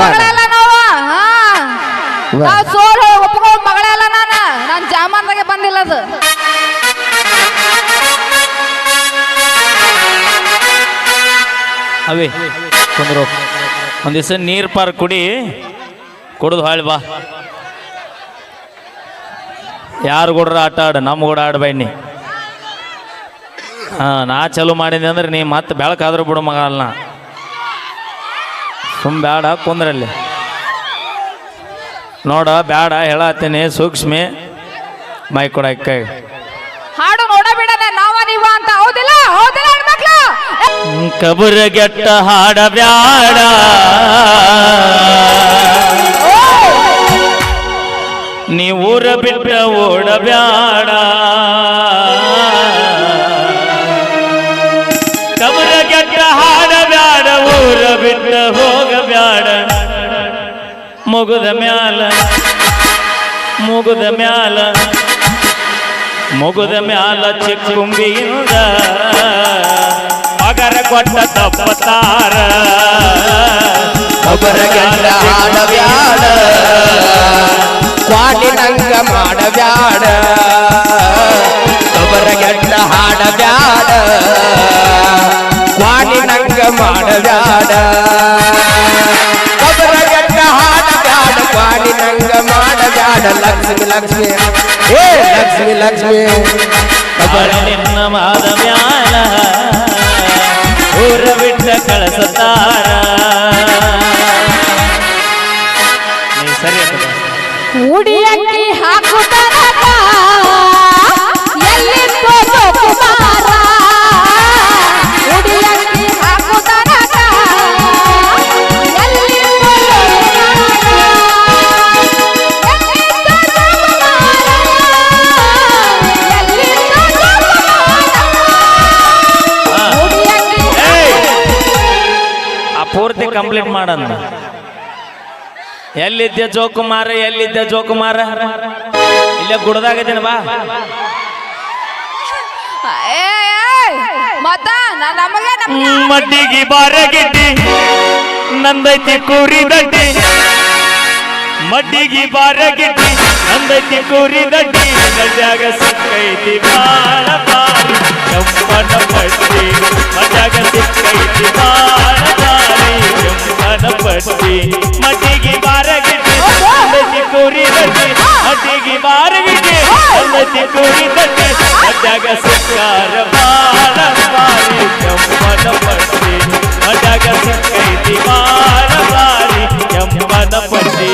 ಮಗಳಲ್ಲ ನಾವು ಹಾ. ನಾವು ಸೋಲು ಒಪ್ಕೋ ಮಗಳಲ್ಲ ನಾನು. ನಾನು ಜಾಮಾನ್ದಾಗೆ ಬಂದಿಲ್ಲ ಅದು. ಅವೇ ಕುಂದ್ರು. ಒಂದು ದಿವಸ ನೀರು ಪಾರ್ ಕುಡಿ ಕುಡಿದು ಹಾಳಿ ಬಾ. ಯಾರು ಕೊಡ್ರ ಆಟ ಆಡು ನಮ್ಮ ಕೂಡ ಆಡ ಹಾ ಹಾಂ ನಾ ಚಲೋ ಮಾಡಿದೆ ಅಂದ್ರೆ ನೀ ಮತ್ತೆ ಬೆಳಕಾದ್ರೂ ಬಿಡು ಮಗ ಅಲ್ಲ ಸುಮ್ ಬ್ಯಾಡ ಕುಂದ್ರಲ್ಲಿ. ನೋಡ ಬ್ಯಾಡ ಹೇಳತ್ತೀನಿ ಸೂಕ್ಷ್ಮಿ. ಮೈ ಕೊಡ ಕೈ. ಹಾಡು ನೋಡ ಬಿಡದೆ ನಾವ ನೀವ ಅಂತ. ಹೌದಿಲ್ಲ? ಹೌದಿಲ್ಲ ಹೆಣ್ಮಕ್ಳು? ಕಬುರಗೆಟ್ಟ ಹಾಡ ಬ್ಯಾಡ. ನೀ ಊರ ಬಿಟ್ಟ ಓಡ ಬ್ಯಾಡ. ಕಬುರಗೆಟ್ಟ ಹಾಡ ಬ್ಯಾಡ ಊರ ಬಿಟ್ಟ ಹೋಗಬ್ಯಾಡ ಮುಗುದ ಮ್ಯಾಲ ಮುಗುದ ಮ್ಯಾಲ ಮುಗುದ ಮ್ಯಾಲ ಚಿಕ್ಕುಂಬಿಯಿಂದ ಅಗರ ಕೊಟ್ಟ ತಪ್ಪತಾರ. ಒಬ್ಬರ ಗಂಡ ಹಾಡಬ್ಯಾಡ ಕ್ವಾಟಿನಂಗ ಮಾಡವ್ಯಾಡ ಒಬ್ಬರ ಗಂಡ ಹಾಡಬ್ಯಾಡ ಕ್ವಾಟಿನಂಗ ಮಾಡಬ್ಯಾಡ ಒಬ್ಬರ ಗಂಡ ಹಾಡಬ್ಯಾಡ ಕ್ವಾಟಿನಂಗ ಮಾಡಬ್ಯಾಡ ಲಕ್ಷ್ಮಿ ಲಕ್ಷ್ಮಿ. ಏ ಲಕ್ಷ್ಮಿ ಲಕ್ಷ್ಮಿ. ಕಬರ ನಿನ್ನ ಮಾದ ಮ್ಯಾಲ ಊರ ಬಿಟ್ಟ ಕಳಸತಾರ ಸರಿ ಉಡಿಯಕ್ಕಿ ಹಾಕುತ್ತಾರಕ ಎಲ್ಲಿಂದೋ ಕುಮಾರ ಮಾಡಂದ ಎಲ್ಲಿದ್ದೆ ಜೋಕುಮಾರ ಎಲ್ಲಿದ್ದೆ ಜೋಕುಮಾರ? ಇಲ್ಲೇ ಗುಡ್ದಾಗದೇನ ಬಾ. ಮಡ್ಡಿಗೆ ಬಾರಗಿಡ್ಡಿ ನಂದೈತಿ ಕೂರಿ ದಡ್ಡಿ ಮಡ್ಡಿಗೆ ಬಾರಗಿಡ್ಡಿ ನಂದೈತಿ ಕೂರಿ ದಡ್ಡಿ ಗಡ್ಯಾಗ ಸಿಕ್ಕೈತಿ ಬಾಳ ಬಾರಿ ನಮ್ಮ ನಮ್ಮ ಮಡ್ಯಾಗ ಸಿಕ್ಕೈತಿ ಬಾಳ. ಪಟ್ಟಿ ಮಡ್ಡಿಗೆ ಬಾರಗಿಡ್ಡಿ ನಂದೈತಿ ಕೂರಿ ದಡ್ಡಿ ಮಟ್ಟಿಗೆ ಬಾರಗಿಡ್ಡಿ ನಂದೈತಿ ಕೂರಿ ದಡ್ಡಿ ಮಡ್ಯಾಗ ಸಿಕ್ಕಾರ ಬಾಳ ಬಾರಿ ಕೆಂಪನ ಪಟ್ಟಿ ಸಿಕ್ಕೈತಿ ಬಾಳ ಬಾರಿ ಕೆಂಪನ ಪಟ್ಟಿ.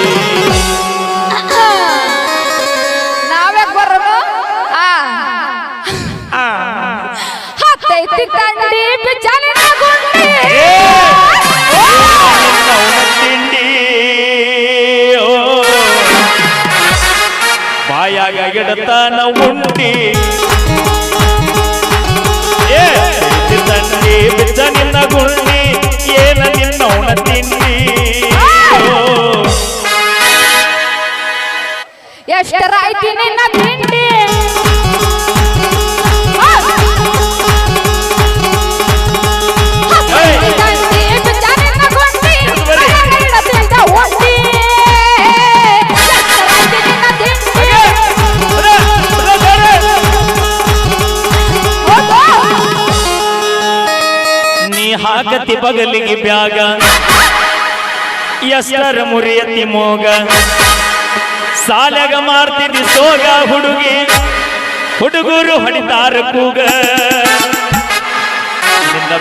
ಬಾಯಾಗ ಉಂಟಿ ಐತಿ ತಂಡಿ ಬಿದ್ದ ನಿನ್ನ ಗುಂಡಿ ಏನ ನಿನ್ನವನ ತಿಂಡಿ ಓ. ಎಷ್ಟರಾಯ್ತಿ ನಿನ್ನ ಹಾಕತಿ ಬಗಲಿಗೆ ಬ್ಯಾಗ. ಎಷ್ಟರ ಮುರಿಯತಿ ಮೋಗ. ಸಾಲಗ ಮಾಡ್ತಿದ್ದಿ ಸೋಗ ಹುಡುಗಿ. ಹುಡುಗರು ಹೊಡಿತಾರ ಕೂಗ.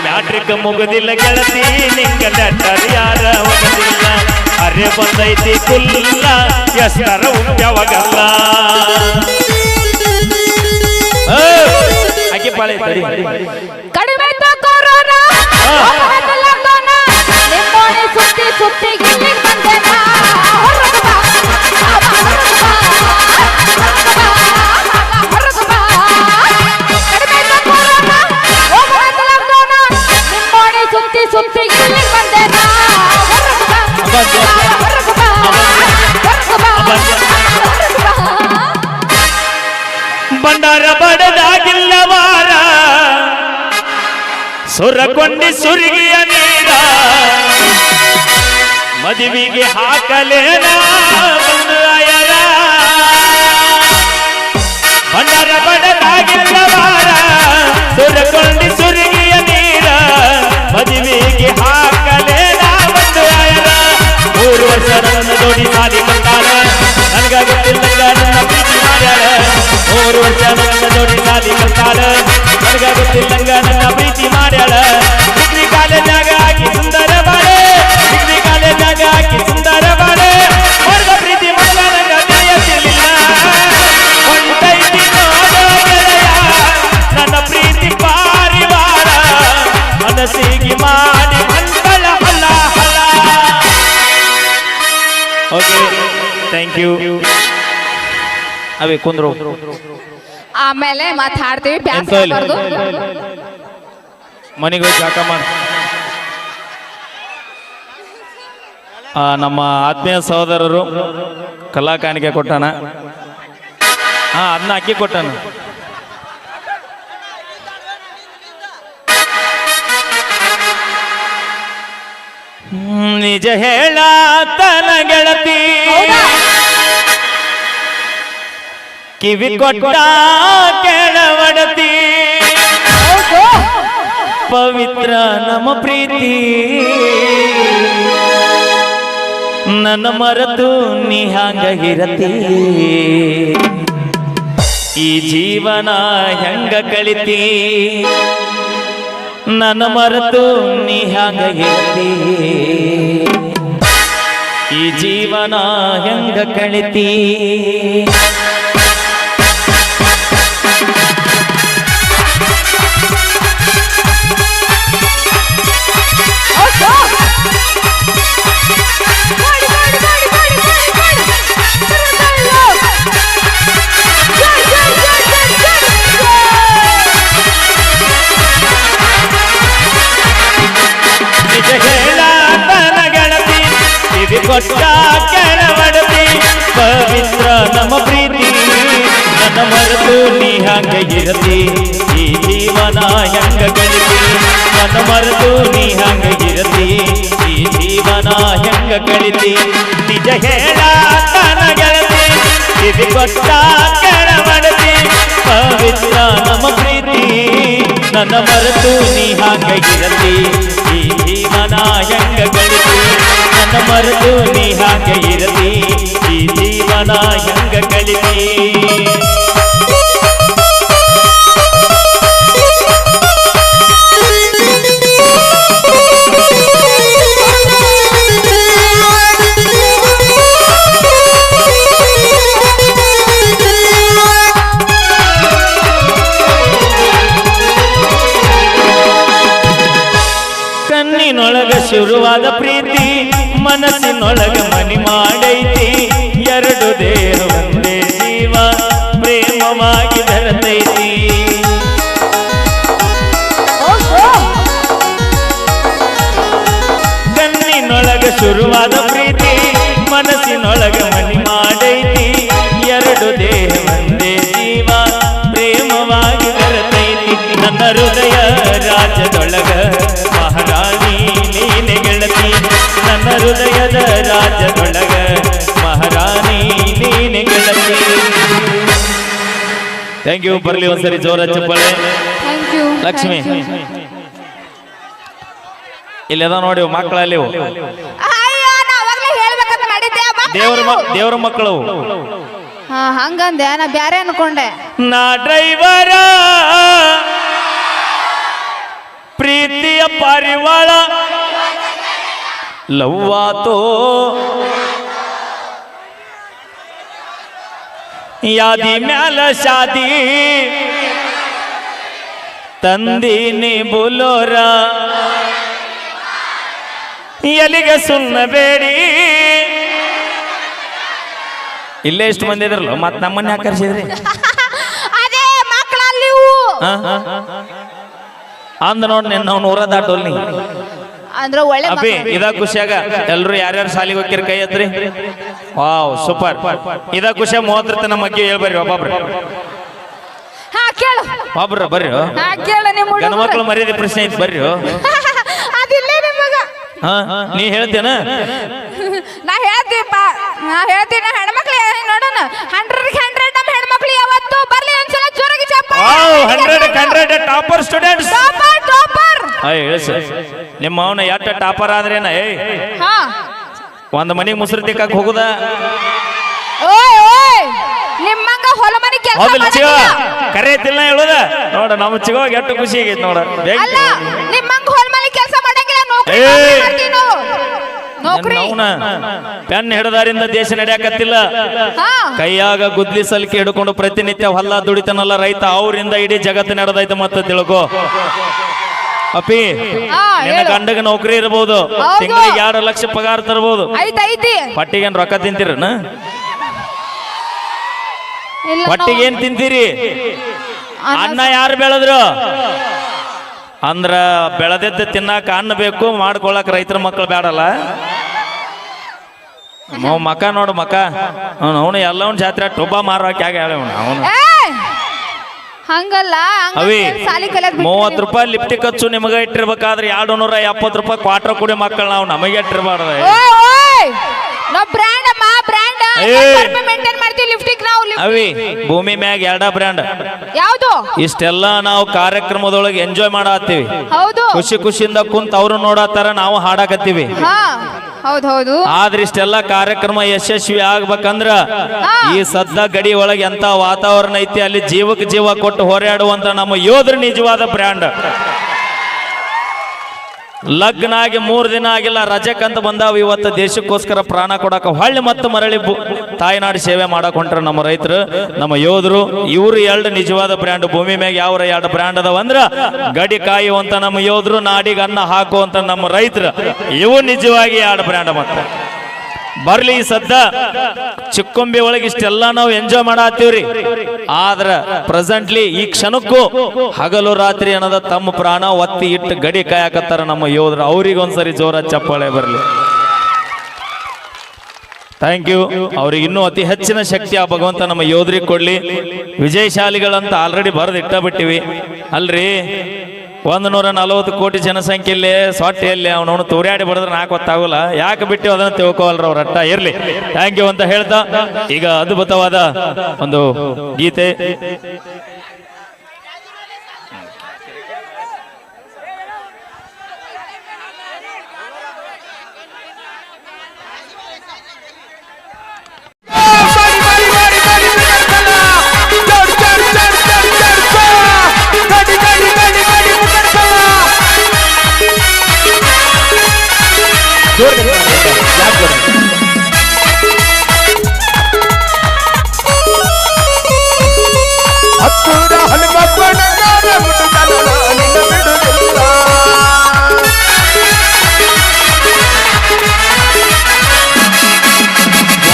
ಮ್ಯಾಟ್ರಿಕ್ ಮುಗುದಿಲ್ಲ ಗೆಳತಿ, ನಿಂಗ ಯಾರ ಅರೆ ಬಂದೈತಿ ಕುಲ್ಲ ಎಷ್ಟರ ಉಪ್ಯವಾಗಲ್ಲ ಆಕೆ ಪಾಳೆ ಸುತ್ತಿ ಸುತ್ತಿ ಸುರಕೊಂಡಿ ಸುರಿಗಿಯ ನೀರ. ಮದುವೆಗೆ ಹಾಕಲೇನ ಬಂಡರ ಬಡದಾಗಿಲ್ಲವಾರ ಸುರಕೊಂಡಿ ಸುರಿಗಿಯ ನೀರ. ಮದುವೆಗೆ ಹಾಕಲೇನ ಬಂದು ಅಯರ ಮೂರು ವರ್ಷ ನನ್ನ ಜೋಡಿ ಸಾಲಿ ಬಂದಾರ ನನಗ ಗೊತ್ತಿಲ್ಲಂಗ ನನ್ನ ಪ್ರೀತಿ ಮಾಡ್ಯಾರ ಮೂರು ವರ್ಷ ನನ್ನ ಜೋಡಿ ಸಾಲಿ ಬಂದಾರ ನನಗ ಗೊತ್ತಿಲ್ಲಂಗ ನನ್ನ ಮನಸ್ಸಿಗೆ ಮಾಡಿ ಮಂಗಳ ಹಲ ಹಲ. ಓಕೆ ಥ್ಯಾಂಕ್ ಯು ಅವೇ ಕುಂದ್ರು. ಆಮೇಲೆ ಮಾತಾಡ್ತೀವಿ. ಮನೆಗೆ ಹೋಗಿ ಜಾಕ ಮಾಡಿ. ನಮ್ಮ ಆತ್ಮೀಯ ಸಹೋದರರು ಕಲಾ ಕಾಣಿಕೆ ಕೊಟ್ಟಾನ ಹಾ ಅದನ್ನ ಅಕ್ಕಿ ಕೊಟ್ಟಾನ ನಿಜ ಹೇಳ ತನ ಗೆಳತಿ ಕಿವಿ ಕೊಟ್ಟ ಕೆಳವಡತಿ. ಪವಿತ್ರ ನಮ್ಮ ಪ್ರೀತಿ. ನನ್ನ ಮರೆತು ನೀ ಹಂಗಿರತಿ ಈ ಜೀವನ ಹೆಂಗ ಕಳಿತಿ? ನನ್ನ ಮರೆತು ನೀ ಹಂಗಿರತಿ ಈ ಜೀವನ ಹೆಂಗ ಕಳಿತಿ? ನನ್ನ ಮರೆತು ನೀ ಹಂಗ ಇರತಿ. ಈ ಜೀವನ ಹೆಂಗ ಕಳಿತಿ ನನ್ನ ಮರೆತು ನೀ ಹಂಗ ಇರತಿ. ಈ ಜೀವನ ಹೆಂಗ ಕಳಿತಿ ನಿಜ ಹೇಳ ಗೆಳತಿ ಇದು ಕೊಟ್ಟ ಕೆಳವಡತಿ ಪವಿತ್ರ ನಮ್ಮ ಪ್ರೀತಿ. ನನ್ನ ಮರೆತು ನೀ ಹಾಗ ಇರತಿ. ಈ ಜೀವನ ಹೆಂಗ ಕಳಿತಿ ನನ್ನ ಮರೆತು ನೀ ಹಾಗ ಇರಲಿ ಈ ಜೀವನ ಹೆಂಗ ಕಳಿಸಿ ಕಣ್ಣಿನೊಳಗ ಶುರುವಾದ ಪ್ರೀತಿ ಮನಸ್ಸಿನೊಳಗ ಮನಿ ಮಾಡೈತಿ. ಎರಡು ದೇಹ ಒಂದೇ ಜೀವ ಪ್ರೇಮವಾಗಿ ಕರೆತೈತಿ ನನ್ನ ಹೃದಯ ರಾಜ್ಯದೊಳಗ ಮಹಾರಾಣಿ ನೀನೆ ಗೆಳತಿ. ನನ್ನ ಹೃದಯದ ರಾಜ್ಯದೊಳಗ ಮಹಾರಾಣಿ ನೀನೆ ಗೆಳತಿ. ಥ್ಯಾಂಕ್ ಯು ಬರ್ಲಿ ಒಂದ್ಸರಿ ಜೋರ ಚಪ್ಪಳೆ. ಲಕ್ಷ್ಮಿ. ಇಲ್ಲದ ನೋಡಿ ಮಕ್ಕಳಲ್ಲಿ ದೇವ್ರ ದೇವ್ರ ಮಕ್ಕಳು ಹಂಗಂದೆ. ನಾ ಬ್ಯಾರೆ ಅನ್ಕೊಂಡೆ. ನಾ ಡ್ರೈವರ ಪ್ರೀತಿಯ ಪಾರಿವಾಳ. ಲವ್ವಾತೋ. ಯಾದಿ ಮ್ಯಾಲ ಶಾದಿ. ತಂದೀನಿ ಬುಲೋರ. ಎಲ್ಲಿಗೆ ಸುನ್ನಬೇಡಿ ಇಲ್ಲೇ ಎಷ್ಟು ಮಂದಿ ಇದ್ರಲ್ಲ? ಮತ್ ನಮ್ಮನ್ನ ಯಾಕೆ ಕರ್ಸಿದ್ರಿ? ಅದೇ ಮಕ್ಕಳಲ್ಲಿ. ಅಂದ ನೋಡ್ ನಿನ್ನ ಅವ್ನು ಊರ ದಾಟೋಲ್ ನೀ. ಅಂದ್ರ ಒಳ್ಳೆ ಅಪ್ಪಿ. ಇದ ಖುಷಿಯಾಗ ಎಲ್ರು ಯಾರ್ಯಾರು ಶಾಲಿಗೆ ಹೋಗಿರ ಕೈ ಎತ್ರಿ? Wow super. ಇದ ಖುಷಿಯ ಮೂವತ್ತರ ತನ ಮಗ್ಗೆ ಹೇಳ್ಬರ್ರಿ ಒಬ್ಬೊಬ್ರು. ಹಾ ಕೇಳು. ಒಬ್ರು ಬರ್ರಿ. ಹಾ ಕೇಳು ನಿಮ್ಮ ಗಣ ಹುಡುಗ್ರು. ಮಕ್ಳು ಮರ್ಯಾದೆ ಪ್ರಶ್ನೆ ಐತಿ ಬರ್ರಿ. ಹಾ ನೀ ಹೇಳ್ತೇನ ನಾ ಹೇಳ್ತೀಪ್ಪ ನಾ ಹೇಳ್ತೀನಿ ಹೆಣ್ಮಕ್ಳು ನೋಡೋಣ ಹಂಡ್ರೆಡ್ ಹಂಡ್ರೆಡ್ ನಮ್ಮ ಹೆಣ್ಮಕ್ಳು ಯಾವತ್ತು ಬರ್ಲಿ ಒಂದ್ಸಲ ಜೋರಾಗಿ hundred hundred topper students topper topper ಹೇಳಿ ಸರ್. ನಿಮ್ಮ ಅವನ ಎಟ್ಟ ಟಾಪರ್ ಆದ್ರೇನ? ಏಯ್. ಹಾ. ಒಂದ್ ಮನಿಗ್ ಮುಸ್ರಿ ತಿಕ್ಕ ಹೋಗುದ? ಓಯ್ ಓಯ್. ನಿಮ್ಮಂಗ ಹೊಲ ಮನೆ ಕೆಲಸ ಹೌದಿಲ್ಲ ಚಿವ ಕರೆಯತಿಲ್ಲ ಹೇಳುದ? ನೋಡ ನಮ್ಮ ಚಿಗೋ ಎಷ್ಟು ಖುಷಿ ಆಗೈತಿ ನೋಡ. ಅಲ್ಲ ನೌಕರಿ. ಪೆನ್ ಹಿಡದಾರಿಂದ ದೇಶ ನಡೆಯಕತ್ತಿಲ್ಲ. ಕೈಯಾಗ ಗುದ್ಲಿ ಸಲ್ಕಿ ಹಿಡ್ಕೊಂಡು ಪ್ರತಿನಿತ್ಯ ಹೊಲ ದುಡಿತನಲ್ಲ ರೈತ ಅವರಿಂದ ಇಡೀ ಜಗತ್ತು ನಡೆದೈತೆ ಮತ್ತೆ ತಿಳ್ಕೊ. ಅಪ್ಪಿ ನಿನ್ನ. ಗಂಡಗ ನೌಕರಿ ಇರಬಹುದು ಹೌದು. ತಿಂಗಳಿಗೆ ಎರಡು ಲಕ್ಷ ಪಗಾರ ತರಬಹುದು ಪಟ್ಟಿಗೇನ್ ರೊಕ್ಕ ತಿಂತೀರನ ಇಲ್ಲ ಪಟ್ಟಿಗೆ ಏನ್ ತಿಂತೀರಿ? ಅನ್ನ ಯಾರು ಬೆಳೆದ್ರು? ಅಂದ್ರ ಬೆಳೆದಿದ್ದು ತಿನ್ನಾಕ ಅನ್ನ ಬೇಕು ಮಾಡ್ಕೊಳಕ್ ರೈತರ ಮಕ್ಕಳು ಬೇಡಲ್ಲ ನಾವು ಮಕ ನೋಡು ಮಕ. ಅವನು ಅವನು ಎಲ್ಲವನ್ ಜಾತ್ರೆ ಟೊಬ್ಬ ಮಾರೋಕೆ ಹೇಳ ಅವನು. ಹಂಗಲ್ಲ ಅವಿ ಮೂವತ್ತು. ರೂಪಾಯಿ ಲಿಪ್ಟಿ ಹಚ್ಚು ನಿಮಗೆ ಇಟ್ಟಿರ್ಬೇಕಾದ್ರೆ ಎರಡು ನೂರ ಎಪ್ಪತ್ತು ರೂಪಾಯಿ ಕ್ವಾಟ್ರ್ ಕುಡಿ ಮಕ್ಕಳು ನಾವು ನಮಗೆ ಇಟ್ಟಿರ್ಬಾರ್ದು ಓಯ್ ಓಯ್ ನಾವ್ ಬ್ರ್ಯಾಂಡ್ ಅಮ್ಮ ಬ್ರ್ಯಾಂಡ್ ಏಯ್! ಮೇಂಟೈನ್ ಮಾಡ್ತೀವಿ ಲಿಫ್ಟಿಗ್ ನಾವು lift- ಅವಿ ಭೂಮಿ ಮ್ಯಾಗ ಎರಡ ಬ್ರ್ಯಾಂಡ್ ಯಾವ್ದು? ಇಷ್ಟೆಲ್ಲ ನಾವು ಕಾರ್ಯಕ್ರಮದೊಳಗೆ ಎಂಜಾಯ್ ಮಾಡತ್ತೀವಿ. ಹೌದು. ಖುಷಿ ಖುಷಿಯಿಂದ ಕುಂತ ಅವ್ರು ನೋಡತ್ತಾರ ನಾವು ಹಾಡಾಕತ್ತೀವಿ. ಹಾ ಹೌದ್ ಹೌದು. ಆದ್ರೆ ಇಷ್ಟೆಲ್ಲ ಕಾರ್ಯಕ್ರಮ ಯಶಸ್ವಿ ಆಗ್ಬೇಕಂದ್ರ ಈ ಸದ್ದ ಗಡಿ ಒಳಗೆ ಎಂತ ವಾತಾವರಣ ಐತಿ ಅಲ್ಲಿ ಜೀವಕ್ಕೆ ಜೀವ ಕೊಟ್ಟು ಹೋರಾಡುವಂತ ನಮ್ಮ ಯೋಧರು ನಿಜವಾದ ಬ್ರ್ಯಾಂಡ್ ಲಗ್ನ ಆಗಿ ಮೂರು ದಿನ ಆಗಿಲ್ಲ ರಜಕ್ಕಂತ ಬಂದಾವ ಇವತ್ತು ದೇಶಕ್ಕೋಸ್ಕರ ಪ್ರಾಣ ಕೊಡಕ ಹೊಳ್ಳಿ ಮತ್ತೆ ಮರಳಿ ತಾಯ್ನಾಡು ಸೇವೆ ಮಾಡಕ್ ಹೊಂಟ್ರ ನಮ್ಮ ರೈತರು, ನಮ್ಮ ಯೋಧರು, ಇವರು ಎರಡು ನಿಜವಾದ ಬ್ರ್ಯಾಂಡ್, ಭೂಮಿ ಮ್ಯಾಗ ಯಾವ ಎರಡು ಬ್ರ್ಯಾಂಡ್ ಅದಾವ ಅಂದ್ರ ಗಡಿ ಕಾಯುವಂತ ನಮ್ಮ ಯೋಧರು, ನಾಡಿಗೆ ಅನ್ನ ಹಾಕುವಂತ ನಮ್ಮ ರೈತರು, ಇವು ನಿಜವಾಗಿ ಎರಡು ಬ್ರ್ಯಾಂಡ್ ಮತ್ತೆ. ಬರ್ಲಿ ಸದ್ದ. ಚಿಕ್ಕೊಂಬಿ ಒಳಗೆ ಇಷ್ಟೆಲ್ಲ ನಾವು ಎಂಜಾಯ್ ಮಾಡತ್ತೀವ್ರಿ. ಆದ್ರ ಪ್ರೆಸೆಂಟ್ಲಿ ಈ ಕ್ಷಣಕ್ಕೂ ಹಗಲು ರಾತ್ರಿ ಅನ್ನೋದ ತಮ್ಮ ಪ್ರಾಣ ಒತ್ತಿ ಇಟ್ಟು ಗಡಿ ಕಾಯಕತ್ತಾರ ನಮ್ಮ ಯೋಧರು. ಅವ್ರಿಗೊಂದ್ಸರಿ ಜೋರ ಚಪ್ಪಾಳೆ ಬರ್ಲಿ. ಥ್ಯಾಂಕ್ ಯು ಅವ್ರಿಗೆ ಇನ್ನೂ ಅತಿ ಹೆಚ್ಚಿನ ಶಕ್ತಿ ಆ ಭಗವಂತ ನಮ್ಮ ಯೋಧರಿಗೆ ಕೊಡ್ಲಿ. ವಿಜಯಶಾಲಿಗಳಂತ ಆಲ್ರೆಡಿ ಬರೆದು ಇಟ್ಟ ಬಿಟ್ಟಿವಿ. ಅಲ್ರಿ? ಒಂದು ನೂರ ನಲವತ್ತು ಕೋಟಿ ಜನಸಂಖ್ಯೆಯಲ್ಲಿ ಸೊಟ್ಟೆಯಲ್ಲಿ ಅವನವನು ತೋರ್ಯಾಡಿ ಬಡಿದ್ರೆ ನಾಲ್ಕು ಹೊತ್ತಾಗಲ್ಲ ಯಾಕೆ ಬಿಟ್ಟು ಅದನ್ನ ತಿಳ್ಕೋವಲ್ರ ಅವ್ರ ಅಟ್ಟ? ಇರ್ಲಿ. ಥ್ಯಾಂಕ್ ಯು ಅಂತ ಹೇಳ್ತಾ, ಈಗ ಅದ್ಭುತವಾದ ಒಂದು ಗೀತೆ.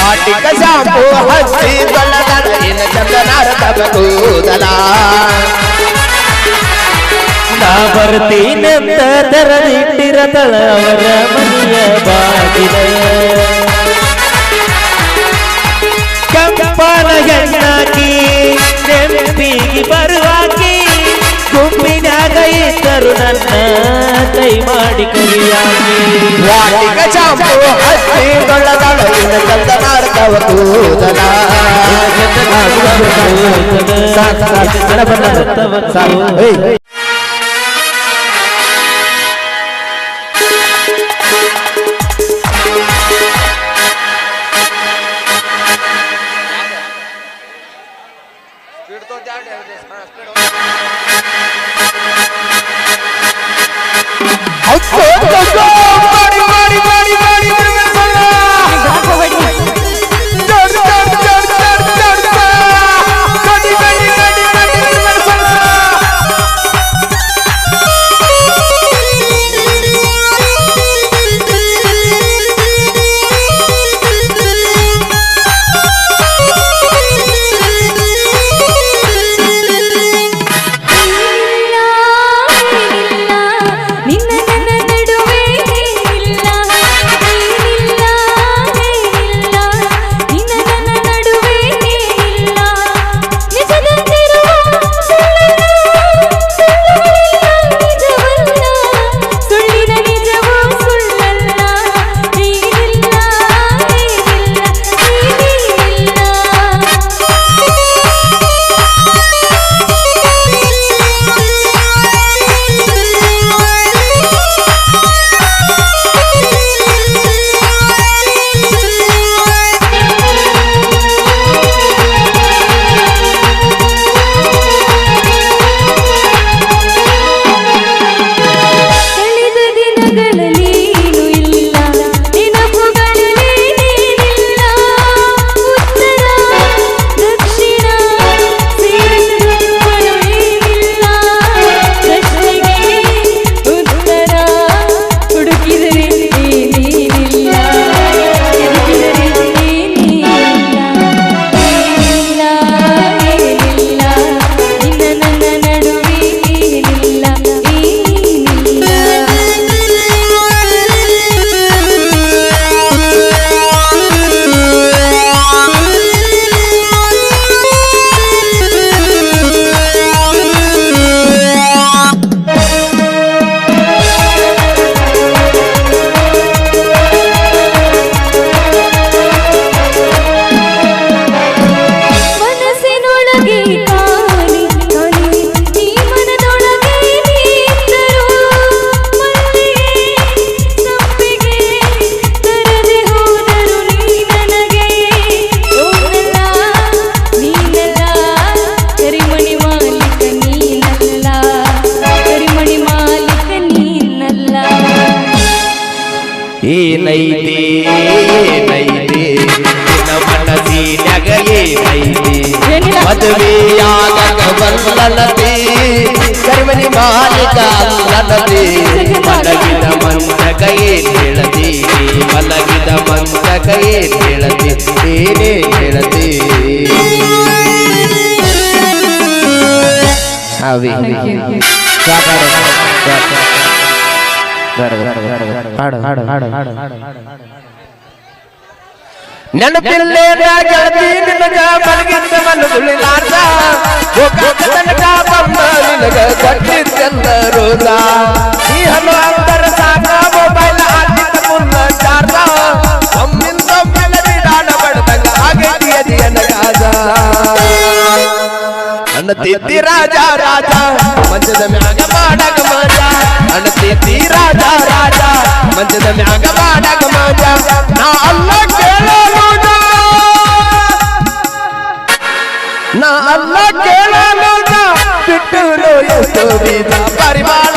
ವಾಟಿಕ ಶಾಂಪು ಹಚ್ಚಿ ತೊಳೆದಳ ನಿನ್ನ ಚಂದನಾರದ ಕೂದಲ. ನಾ ಬರ್ತೀನಂತ ತೆರೆದಿಟ್ಟಿರತಳ ಅವರ ಮನೆಯ ಬಾಗಿಲ. ಕಂಪನ ಹೆಣ್ಣಾಕಿ ನೆನಪಿಗೆ ಬರುವಾಕಿ ಗುಂಪಿನಾಗ ಇದ್ದರು ನನ್ನ ಕೈ ಮಾಡಿ ಕರಿಯಾಗಿ ವಾಟಿಕ ಶಾಂಪು ಹತ್ತಿ ತೊಳೆದಳ ನಿನ್ನ ಚಂದನಾರದ ಕೂದಲ. ಸಾಕು, ಸಾಕು, ಜನ ಬಂದರು. ಸಾಕು. ಏಯ್. ಮಾಡಿ ಏನಿಲ್ಲ. ಮದುವೆಯಾಗಕ ಬಲ್ಲನತಿ ಕರಿಮನಿ ಮಾಲೀಕ ಅಲ್ಲನತಿ ಮಲಗಿದ ಮಂಚಕ ಏನ್ ಹೇಳತಿ ಮಲಗಿದ ಮಂಚಕ ಏನ್ ಹೇಳತಿ ಏನೇ ಹೇಳತಿ ಅವಿ ನೆನಪಿಲ್ಲೇ ಗೆಳತಿ ನಿನಗ ಮಲಗಿದ್ದ ಮನದುಳಿಲಾರ್ದ ಗೋಕಾಕ ತನಕ ಬಂದ ನಿನಗ ಕೊಟ್ಟಿದ್ದೆಲ್ಲ ರೋದ ಈ ಹಣ್ಣು ಅಂತರ ಸಾಕ ಮೊಬೈಲ್ ಆಗಿದ್ದ ಮುನ್ನ ಚಾರ್ದ ಒಮ್ಮಿಂದ ಒಮ್ಮೆಲೆ ಬಿಡಾಣ ಬಡ್ದಂಗ ಆಗೈತಿ ಅದಿಯ ನಗಾದ ಅಣ್ಣ ತಿದ್ದಿ ರಾಜ ರಾಜ, ಮಂಚದ ಮ್ಯಾಗ ಮಾಡಗ ಮಾಜ. ಅಣ್ಣ ತಿದ್ದಿ ರಾಜ ರಾಜ, ಮಂಚದ ಮ್ಯಾಗ ಮಾಡಗ ಮಾಜ. আল্লাহ কেলালো না পিটুলো সুবিধা পরিবার